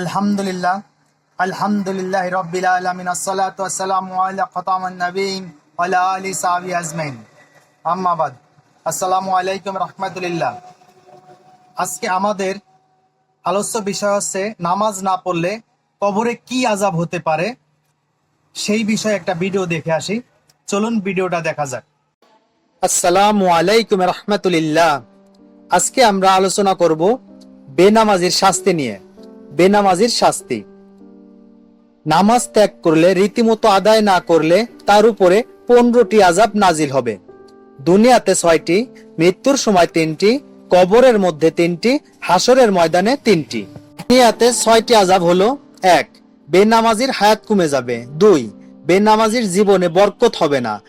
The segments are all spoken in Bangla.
আলহামদুলিল্লাহ আলহামদুলিল্লাহ রব্বিল আলামিন, আসসালাতু ওয়াসসালামু আলা আলা সাহাবি আজমাইন। আম্মা বাদ। আসসালামু আলাইকুম রাহমাতুল্লাহ। আজকে আমাদের আলোচ্য বিষয় হচ্ছে নামাজ না পড়লে কবরে কি আজাব হতে পারে? সেই বিষয়ে একটা ভিডিও দেখে আসি। চলুন ভিডিওটা দেখা যাক। আসসালামু আলাইকুম রহমতুলিল্লাহ আজকে আমরা আলোচনা করব বেনামাজির শাস্তি নিয়ে। বেনামাজির শাস্তি। নামাজ ত্যাগ করলে, রীতিমতো আদায় না করলে তার উপরে পনেরোটি আজাব নাজিল হবে। দুনিয়াতে ছয়টি, মৃত্যুর সময় তিনটি, কবরের মধ্যে তিনটি হাসরের ময়দানে তিনটি। দুনিয়াতে ছয়টি আজাব হলো, এক, বেনামাজির হায়াত কমে যাবে। দুই, বেনামাজির জীবনে বরকত হবে না।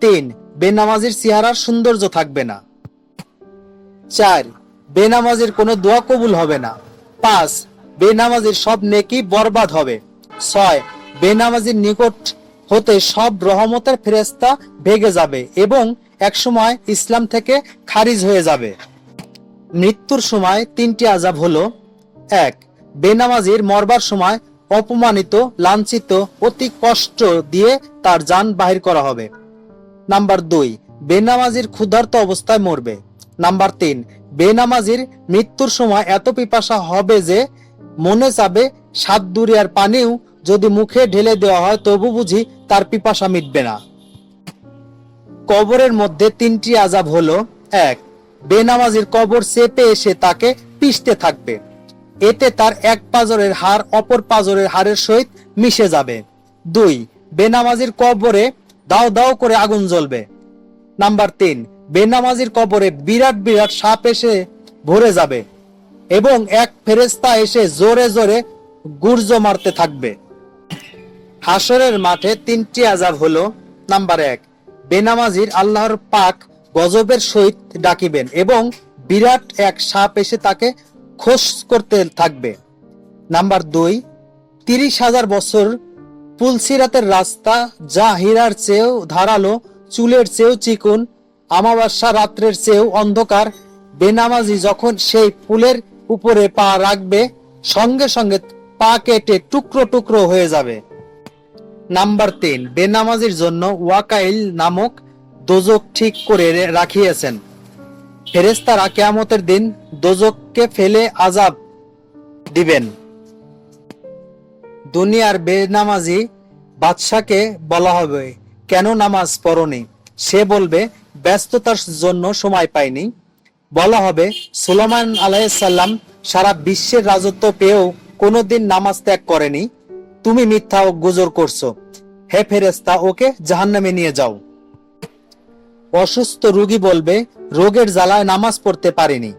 তিন, বেনামাজির চেহারার সৌন্দর্য থাকবে না। চার, বেনামাজির কোনো দোয়া কবুল হবে না। পাঁচ বেনামাজির সব নেকি বরবাদ হবে। ছয়, বেনামাজির নিকট হতে সব রহমতের ফেরেস্তা ভেগে যাবে এবং একসময় ইসলাম থেকে খারিজ হয়ে যাবে। মৃত্যুর সময় তিনটি আজাব হলো। এক, বেনামাজির মরবার সময় অপমানিত, লাঞ্ছিত, অতি কষ্ট দিয়ে তার যান বাহির করা হবে। নাম্বার দুই, বেনামাজির ক্ষুধার্ত অবস্থায় মরবে। নাম্বার তিন, বেনামাজির মৃত্যুর সময় এত পিপাসা হবে যে মনে চাবে সাত দুরিয়ার পানিও যদি মুখে ঢেলে দেওয়া হয়, তবু বুঝি তার পিপাসা মিটবে না। কবরের মধ্যে তিনটি আজাব হলো, এক, বেনামাজির কবর চেপে এসে তাকে পিষতে থাকবে। এতে তার এক পাজরের হাড় অপর পাজরের হাড়ের সহিত মিশে যাবে। দুই, বেনামাজির কবরে দাও দাও করে আগুন জ্বলবে। নাম্বার তিন, বেনামাজির কবরে বিরাট বিরাট সাপ এসে ভরে যাবে। এবং এক ফেরেস্তা এসে জোরে জোরে গুর্জ মারতে থাকবে। হাসরের মাঠে তিনটি আজাব হলো, নাম্বার এক, বেনামাজির আল্লাহর পাক গজবের সহিত ডাকিবেন এবং বিরাট এক সাপ এসে তাকে খোস করতে থাকবে। নাম্বার দুই, তিরিশ হাজার বছর পুলসিরাতের রাস্তা যা হীরার চেয়েও ধারালো, চুলের চেয়েও চিকুন, আমাবাস্যা রাত্রের চেয়েও অন্ধকার, বেনামাজি যখন সেই পুলের উপরে পা রাখবে, সঙ্গে সঙ্গে পা কেটে টুকরো টুকরো হয়ে যাবে। নাম্বার তিন, বেনামাজির জন্য ওয়াকাইল নামক দোজক ঠিক করে রাখিয়েছেন। ফেরেস্তারা কেয়ামতের দিন দোজককে ফেলে আজাব দিবেন। দুনিয়ার বেনামাজি বাদশাকে বলা হবে, কেন নামাজ পড়নি? সে বলবে, ব্যস্ততার জন্য সময় পাইনি। বলা হবে সুলেমান আলাইসাল্লাম সারা বিশ্বের রাজত্ব পেয়েও কোনোদিন নামাজ ত্যাগ করেনি। তুমি মিথ্যা ও গুজর করছ। হে ফেরেস্তা ওকে জাহান্নামে নিয়ে যাও। অসুস্থ রোগী বলবে, রোগের জ্বালায় নামাজ পড়তে পারিনি।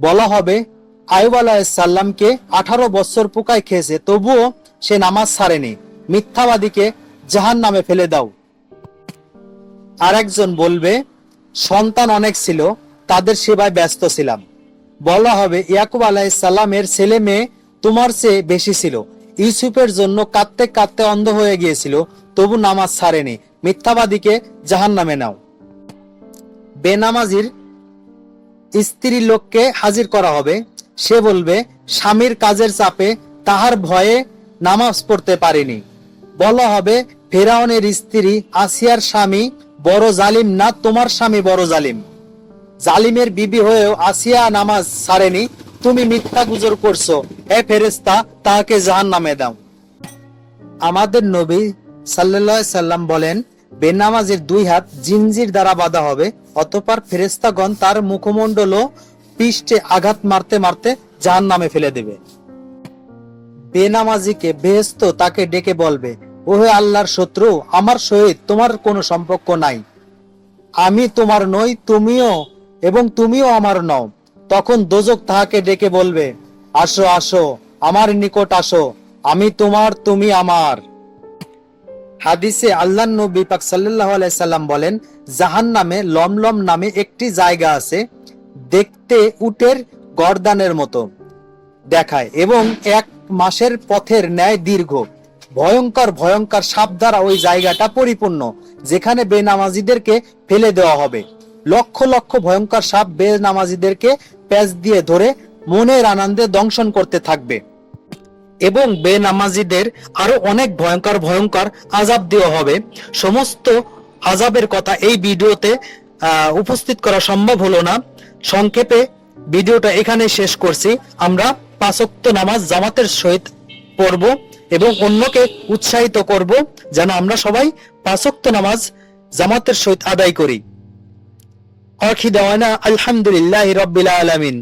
বলা হবে, আয়ুব আলাহিসাল্লামকে আঠারো বছর পোকায় খেয়েছে, তবুও সে নামাজ ছাড়েনি। মিথ্যাবাদীকে জাহান নামে ফেলে দাও। আরেকজন বলবে, সন্তান অনেক ছিল তাদের সেবায় ব্যস্ত ছিলাম। বলা হবে, ইয়াকুব আলাহিসাল্লামের ছেলে মেয়ে তোমার চেয়ে বেশি ছিল। ইউসুফের জন্য কাঁদতে কাঁদতে অন্ধ হয়ে গিয়েছিল, তবু নামাজ ছাড়েনি। মিথ্যাবাদীকে জাহান নামে নাও। বেনামাজির স্ত্রী লোককে হাজির করা হবে। সে বলবে, স্বামীর কাজের চাপে তাহার ভয়ে নামাজ পড়তে পারেনি। বলা হবে, ফেরাউনের স্ত্রী আসিয়ার স্বামী বড় জালিম না তোমার স্বামী বড় জালিম? জালিমের বিবি হয়েও আসিয়া নামাজ ছাড়েনি, তুমি মিথ্যা গুজর করছ। এ ফেরেস্তা তাহাকে জাহান নামে দাও। আমাদের নবী আলাইহি সাল্লাম বলেন, বেনামাজের দুই হাত জিনজির দ্বারা বাঁধা হবে, অতঃপর ফেরেস্তাগণ তার মুখমণ্ডল পৃষ্ঠে আঘাত মারতে মারতে জাহান নামে ফেলে দেবে। বেনামাজিকে বেহেস্ত তাকে ডেকে বলবে, ওহে আল্লাহর শত্রু, আমার সহিত তোমার কোনো সম্পর্ক নাই। আমি তোমার নই, তুমিও এবং তুমিও আমার নও। তখন দোজক তাহাকে ডেকে বলবে, আসো আসো, আমার নিকট আসো, আমি তোমার, তুমি আমার। হাদিসে আল্লাহ নবী পাক আলাইহি সাল্লাম বলেন, জাহান্নামে লমলম নামে একটি জায়গা আছে, দেখতে উটের গর্দানের মতো দেখায় এবং এক মাসের পথের ন্যায় দীর্ঘ। ভয়ঙ্কর ভয়ঙ্কর সাপ দ্বারা ওই জায়গাটা পরিপূর্ণ, যেখানে বেনামাজিদেরকে ফেলে দেওয়া হবে। লক্ষ লক্ষ ভয়ঙ্কর সাপ বেনামাজিদেরকে প্যাচ দিয়ে ধরে মনের আনন্দে দংশন করতে থাকবে। এবং বেনামাজিদের আরও অনেক ভয়ঙ্কর ভয়ঙ্কর আজাব দেওয়া হবে। সমস্ত আজাবের কথা এই ভিডিওতে উপস্থিত করা সম্ভব হলো না। সংক্ষেপে ভিডিওটা এখানে শেষ করছি। আমরা পাঁচক্ত নামাজ জামাতের সহিত পড়ব এবং অন্যকে উৎসাহিত করব যেন আমরা সবাই পাঁচক্ত নামাজ জামাতের সহিত আদায় করি। আখি দেওয়ানা আলহামদুলিল্লাহ রব্বিল আলামিন